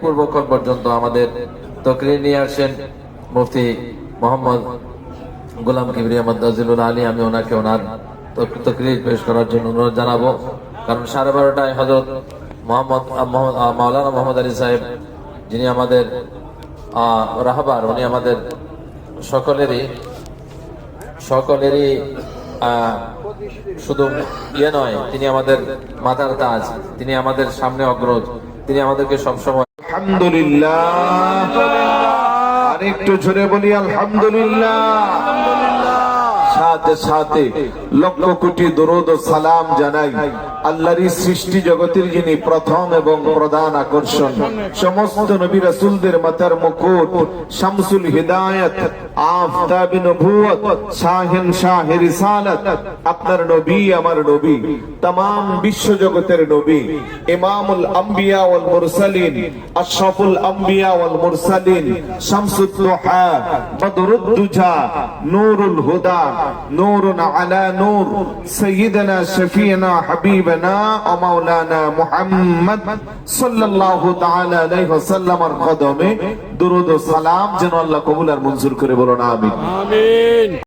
পূর্বক্ষণ পর্যন্ত আমাদের তকরির নিয়ে আসেন মুফতি মোহাম্মদ গোলাম কিবরি আহমদ আলী। আমি ওনাকে ওনার তক- তকরির পেশ করার জন্য অনুরোধ জানাব। কারণ সাড়ে বারোটায় হজরত মোহাম্মদ মাওলানা মোহাম্মদ আলী সাহেব, যিনি আমাদের রাহবার, উনি আমাদের সকলেরই সকলেরই শুধু ইয়ে নয়, তিনি আমাদের মাথার তাজ, তিনি আমাদের সামনে অগ্রজ। তিনি আমাদেরকে সবসময় আলহামদুলিল্লাহ। আরেকটু জোরে বলি আলহামদুলিল্লাহ। সাথে সাথে লক্ষ কোটি দরুদ ও সালাম জানাই আল্লাহরই সৃষ্টি জগতের যিনি প্রথম এবং প্রধান আকর্ষণ সমস্ত নবী রাসূলদের মাথার মুকুট শামসুল হিদায়াত আফতাব নবুয়ত শাহিন শাহ রিসালাত আপনার নবী আমার নবী तमाम বিশ্ব জগতের নবী ইমামুল আম্বিয়া ওয়াল মুরসালিন আশরাফুল আম্বিয়া ওয়াল মুরসালিন শামসুদ দুহা বদরুদ দুজা নূরুল হুদা নূরুন আলা নূর সাইয়্যিদানা শফিনা হাবিবানা ও মাওলানা মুহাম্মদ সাল্লাল্লাহু তাআলা আলাইহি ওয়াসাল্লামের কদমে দুরুদ ও সালাম যেন আল্লাহ কবুল আর মঞ্জুর করে বলুন আমিন।